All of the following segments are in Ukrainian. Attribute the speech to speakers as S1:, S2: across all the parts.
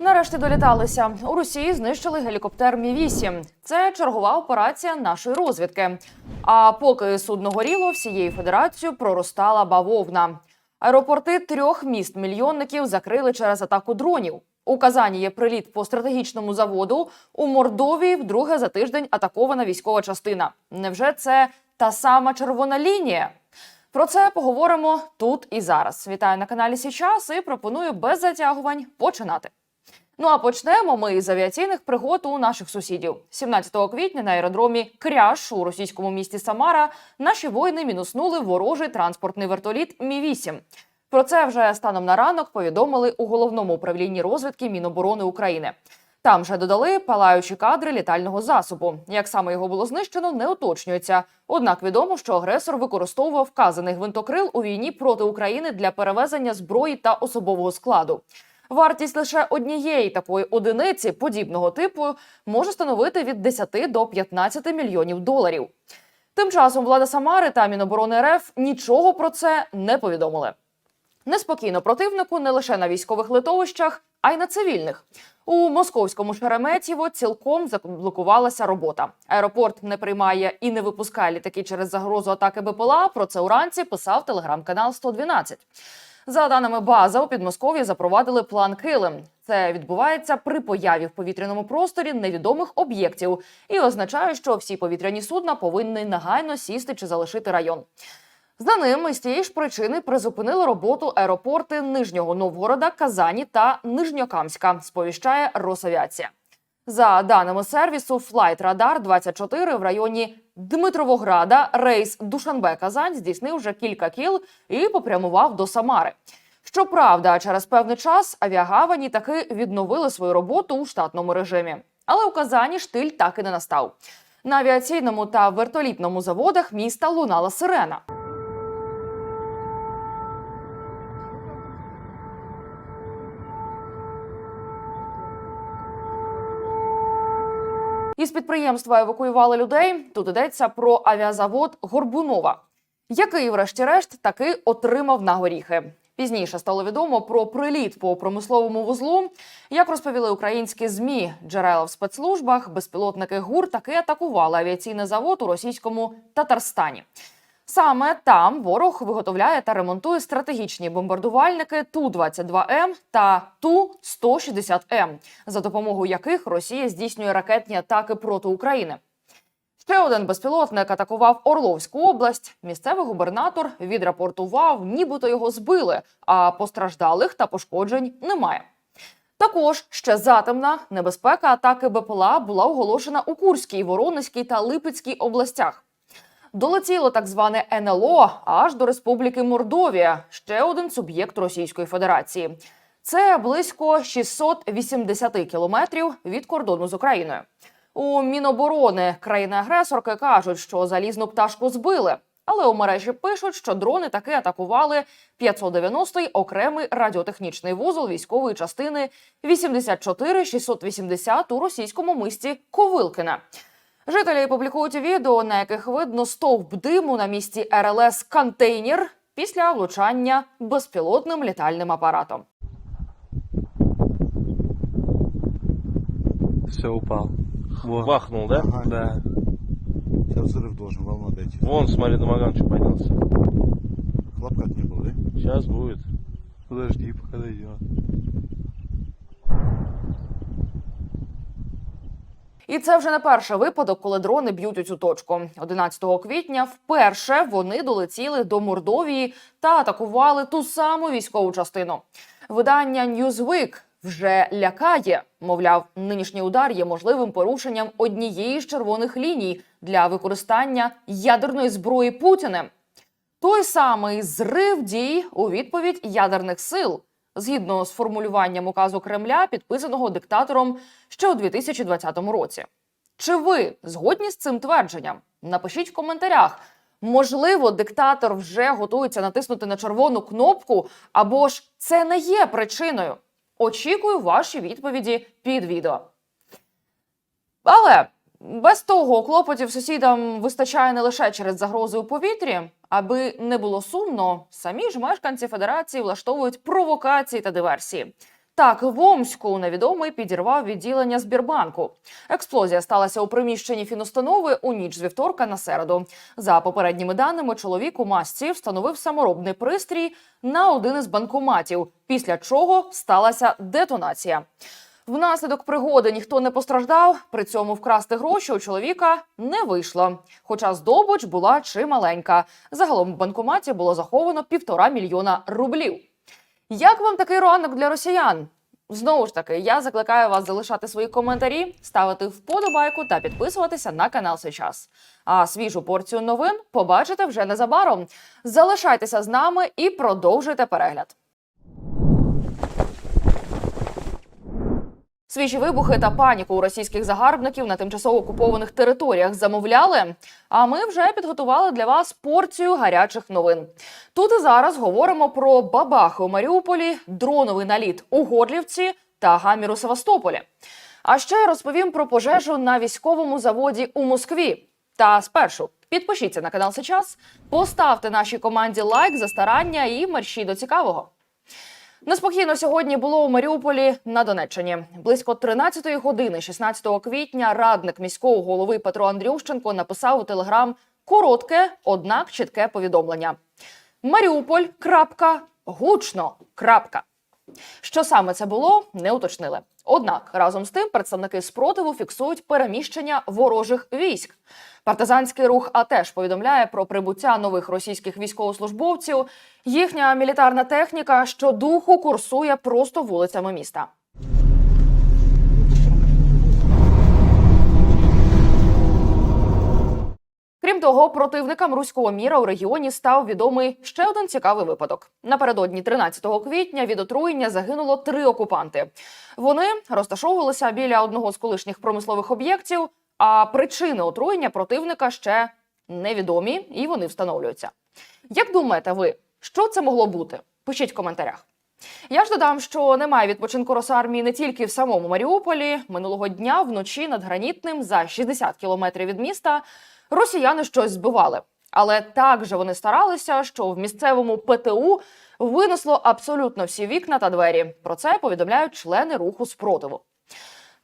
S1: Нарешті доліталися. У Росії знищили гелікоптер Мі 8 Це чергова операція нашої розвідки. А поки судно горіло, всією федерацією проростала бавовна. Аеропорти трьох міст мільйонників закрили через атаку дронів. У Казані є приліт по стратегічному заводу. У Мордовії вдруге за тиждень атакована військова частина. Невже це та сама червона лінія? Про це поговоримо тут і зараз. Вітаю на каналі Січас і пропоную без затягувань починати. Ну а почнемо ми із авіаційних пригод у наших сусідів. 17 квітня на аеродромі Кряж у російському місті Самара наші воїни мінуснули ворожий транспортний вертоліт Мі 8 Про це вже станом на ранок повідомили у головному управлінні розвідки Міноборони України. Там же додали палаючі кадри літального засобу. Як саме його було знищено, не уточнюється. Однак відомо, що агресор використовував вказаний гвинтокрил у війні проти України для перевезення зброї та особового складу. Вартість лише однієї такої одиниці подібного типу може становити від 10 до 15 мільйонів доларів. Тим часом влада Самари та Міноборони РФ нічого про це не повідомили. Неспокійно противнику не лише на військових литовищах, а й на цивільних. У московському Шереметьєво цілком заблокувалася робота. Аеропорт не приймає і не випускає літаки через загрозу атаки БПЛА. Про це уранці писав телеграм-канал 112. За даними база, у Підмосков'ї запровадили план Килим. Це відбувається при появі в повітряному просторі невідомих об'єктів і означає, що всі повітряні судна повинні негайно сісти чи залишити район. За ним із тієї ж причини призупинили роботу аеропорти Нижнього Новгорода, Казані та Нижньокамська. Сповіщає Росавіація. За даними сервісу Flight Radar 24 в районі Дмитровограда рейс Душанбе Казань здійснив вже кілька кіл і попрямував до Самари. Щоправда, через певний час авіагавані таки відновили свою роботу у штатному режимі. Але у Казані штиль так і не настав. На авіаційному та вертолітному заводах міста лунала сирена. Із підприємства евакуювали людей. Тут йдеться про авіазавод Горбунова, який, врешті-решт, таки отримав на горіхи. Пізніше стало відомо про приліт по промисловому вузлу. Як розповіли українські змі, джерела в спецслужбах, безпілотники ГУР таки атакували авіаційний завод у російському Татарстані. Саме там ворог виготовляє та ремонтує стратегічні бомбардувальники Ту-22М та Ту-160М, за допомогою яких Росія здійснює ракетні атаки проти України. Ще один безпілотник атакував Орловську область. Місцевий губернатор відрапортував, нібито його збили, а постраждалих та пошкоджень немає. Також ще затемна небезпека атаки БПЛА була оголошена у Курській, Воронезькій та Липецькій областях. Долетіло так зване НЛО аж до Республіки Мордовія, ще один суб'єкт Російської Федерації. Це близько 680 кілометрів від кордону з Україною. У Міноборони країни-агресорки кажуть, що залізну пташку збили. Але у мережі пишуть, що дрони таки атакували 590-й окремий радіотехнічний вузол військової частини 84-680 у російському мисті Ковилкине. Жителі публікують відео, на яких видно стовп диму на місці РЛС контейнер після влучання безпілотним літальним апаратом.
S2: Все, упал. Вот.
S3: Бахнул, да?
S2: Ага. Да.
S4: Сейчас взрыв должен волна дойти.
S3: Вон, смотри, домоганчик поднялся.
S4: Хлопка не было, да?
S3: Сейчас будет.
S2: Подожди, пока дойдет.
S1: І це вже не перший випадок, коли дрони б'ють у цю точку. 11 квітня вперше вони долетіли до Мордовії та атакували ту саму військову частину. Видання Newsweek вже лякає. Мовляв, нинішній удар є можливим порушенням однієї з червоних ліній для використання ядерної зброї Путіним. Той самий зрив дій у відповідь ядерних сил, згідно з формулюванням указу Кремля, підписаного диктатором ще у 2020 році. Чи ви згодні з цим твердженням? Напишіть в коментарях. Можливо, диктатор вже готується натиснути на червону кнопку, або ж це не є причиною. Очікую ваші відповіді під відео. Але без того клопотів сусідам вистачає не лише через загрози у повітрі, аби не було сумно, самі ж мешканці федерації влаштовують провокації та диверсії. Так, в Омську невідомий підірвав відділення Збірбанку. Експлозія сталася у приміщенні фінустанови у ніч з вівторка на середу. За попередніми даними, чоловік у масці встановив саморобний пристрій на один із банкоматів, після чого сталася детонація. Внаслідок пригоди ніхто не постраждав. При цьому вкрасти гроші у чоловіка не вийшло. Хоча здобич була чималенька. Загалом в банкоматі було заховано півтора мільйона рублів. Як вам такий ранок для росіян? Знову ж таки, я закликаю вас залишати свої коментарі, ставити вподобайку та підписуватися на канал сейчас. А свіжу порцію новин побачите вже незабаром. Залишайтеся з нами і продовжуйте перегляд. Свіжі вибухи та паніку у російських загарбників на тимчасово окупованих територіях замовляли. А ми вже підготували для вас порцію гарячих новин. Тут і зараз говоримо про бабахи у Маріуполі, дроновий наліт у Горлівці та гамір у Севастополі. А ще розповім про пожежу на військовому заводі у Москві. Та спершу підпишіться на канал Сейчас, поставте нашій команді лайк за старання і мерщій до цікавого. Неспокійно сьогодні було у Маріуполі на Донеччині. Близько 13-ї години, 16 квітня, радник міського голови Петро Андрющенко написав у телеграм коротке, однак чітке повідомлення: Маріуполь. Крапка, гучно. Крапка. Що саме це було, не уточнили. Однак разом з тим представники спротиву фіксують переміщення ворожих військ. Партизанський рух а теж повідомляє про прибуття нових російських військовослужбовців. Їхня мілітарна техніка щодуху курсує просто вулицями міста. Того, противникам руського міра у регіоні став відомий ще один цікавий випадок. Напередодні 13 квітня від отруєння загинуло три окупанти. Вони розташовувалися біля одного з колишніх промислових об'єктів. А причини отруєння противника ще невідомі і вони встановлюються. Як думаєте ви, що це могло бути? Пишіть в коментарях. Я ж додам, що немає відпочинку Росармії не тільки в самому Маріуполі. Минулого дня вночі над гранітним за 60 кілометрів від міста росіяни щось збивали. Але так же вони старалися, що в місцевому ПТУ винесло абсолютно всі вікна та двері. Про це повідомляють члени руху спротиву.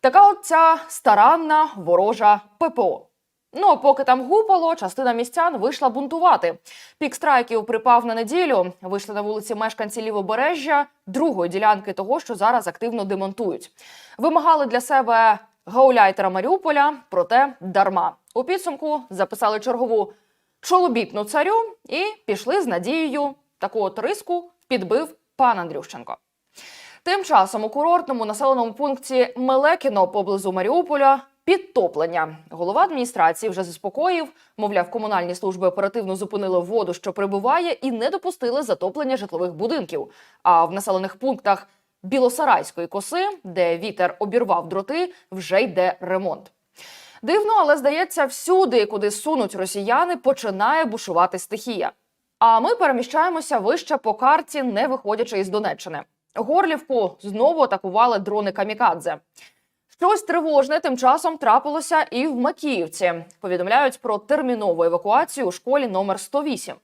S1: Така от ця старанна ворожа ППО. Ну а поки там гупало, частина містян вийшла бунтувати. Пік страйків припав на неділю. Вийшли на вулиці мешканці лівобережжя другої ділянки того, що зараз активно демонтують. Вимагали для себе гауляйтера Маріуполя, проте дарма. У підсумку записали чергову чолобітну царю і пішли з надією. Таку от риску підбив пан Андрющенко. Тим часом у курортному населеному пункті Мелекіно поблизу Маріуполя підтоплення. Голова адміністрації вже заспокоїв, мовляв, комунальні служби оперативно зупинили воду, що прибуває, і не допустили затоплення житлових будинків. А в населених пунктах Білосарайської коси, де вітер обірвав дроти, вже йде ремонт. Дивно, але здається, всюди, куди сунуть росіяни, починає бушувати стихія. А ми переміщаємося вище по карті, не виходячи із Донеччини. Горлівку знову атакували дрони камікадзе. Щось тривожне тим часом трапилося і в Макіївці. Повідомляють про термінову евакуацію у школі номер 108.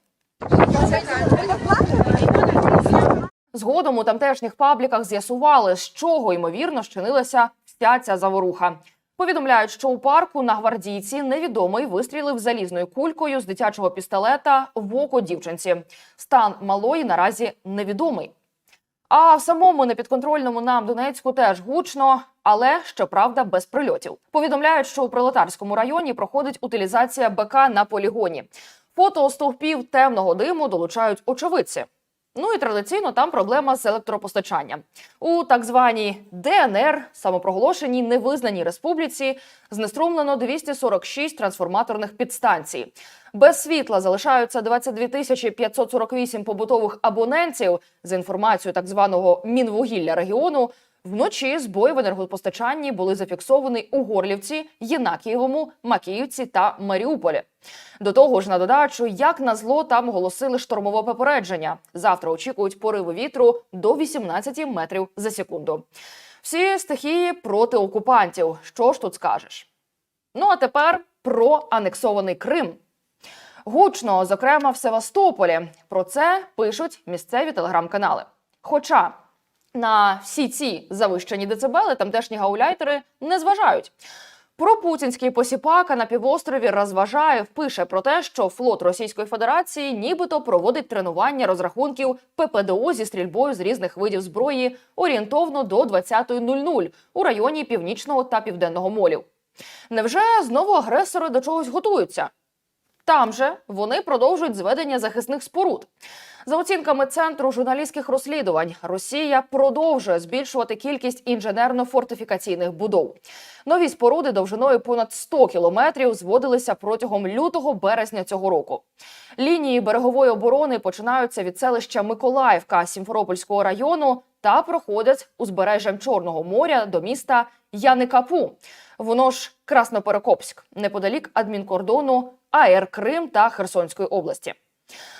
S1: Згодом у тамтешніх пабліках з'ясували, з чого ймовірно щинилася вся ця заворуха. Повідомляють, що у парку на гвардійці невідомий вистрілив залізною кулькою з дитячого пістолета в око дівчинці. Стан малої наразі невідомий. А в самому непідконтрольному нам Донецьку теж гучно, але щоправда без прильотів. Повідомляють, що у пролетарському районі проходить утилізація БК на полігоні. Фото стовпів темного диму долучають очевидці. Ну і традиційно там проблема з електропостачанням. У так званій ДНР, самопроголошеній невизнаній республіці, знеструмлено 246 трансформаторних підстанцій. Без світла залишаються 22 тисячі 548 побутових абонентів. За інформацією так званого Мінвугілля регіону, вночі збої в енергопостачанні були зафіксовані у Горлівці, Єнакієвому, Макіївці та Маріуполі. До того ж, на додачу, як на зло, там оголосили штормове попередження. Завтра очікують пориви вітру до 18 метрів за секунду. Всі стихії проти окупантів. Що ж тут скажеш? Ну а тепер про анексований Крим. Гучно, зокрема в Севастополі. Про це пишуть місцеві телеграм-канали. Хоча На всі ці завищені децибели тамтешні гауляйтери не зважають. Пропутінський посіпака на півострові розважає, впише про те, що флот Російської Федерації нібито проводить тренування розрахунків ППДО зі стрільбою з різних видів зброї орієнтовно до 20.00 у районі північного та південного молів. Невже знову агресори до чогось готуються? Там же вони продовжують зведення захисних споруд. За оцінками центру журналістських розслідувань, Росія продовжує збільшувати кількість інженерно-фортифікаційних будов. Нові споруди довжиною понад 100 кілометрів зводилися протягом лютого-березня цього року. Лінії берегової оборони починаються від селища Миколаївка Сімферопольського району та проходять узбережжям Чорного моря до міста Яникапу. Воно ж Красноперекопськ, неподалік адмінкордону АР Крим та Херсонської області.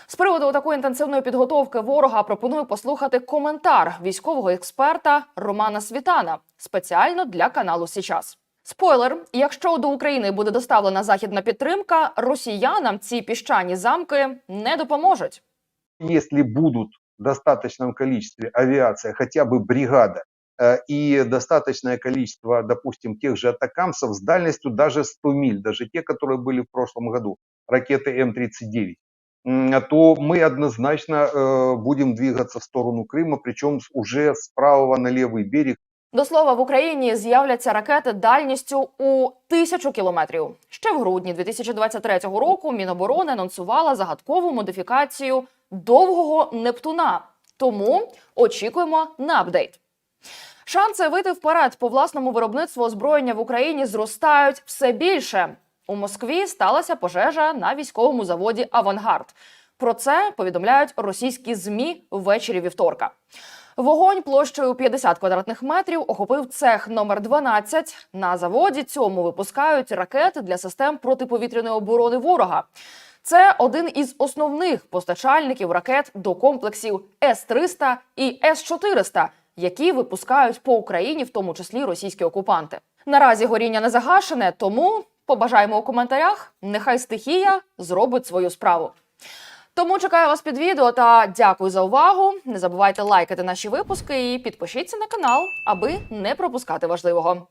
S1: З приводу такої інтенсивної підготовки ворога пропоную послухати коментар військового експерта Романа Світана спеціально для каналу Січас. Спойлер: якщо до України буде доставлена західна підтримка, росіянам ці піщані замки не допоможуть.
S5: если будут в достаточном количестве авиация, хотя бы бригада, э, и достаточное количество, допустим, тех же атакамсов с дальностью даже 100 миль, даже те, которые были в прошлом году, ракеты М-39, м, то мы однозначно э, будем двигаться в сторону Крыма, причем с- уже с правого на левый берег,
S1: До слова, в Україні з'являться ракети дальністю у тисячу кілометрів. Ще в грудні 2023 року Міноборони анонсувала загадкову модифікацію довгого Нептуна. Тому очікуємо на апдейт. Шанси вийти вперед по власному виробництву озброєння в Україні зростають все більше. У Москві сталася пожежа на військовому заводі Авангард. Про це повідомляють російські змі ввечері вівторка. Вогонь площею 50 квадратних метрів охопив цех номер 12. На заводі цьому випускають ракети для систем протиповітряної оборони ворога. Це один із основних постачальників ракет до комплексів С-300 і С-400, які випускають по Україні, в тому числі російські окупанти. Наразі горіння не загашене, тому побажаємо у коментарях. Нехай стихія зробить свою справу. Тому чекаю вас під відео та дякую за увагу. Не забувайте лайкати наші випуски і підпишіться на канал, аби не пропускати важливого.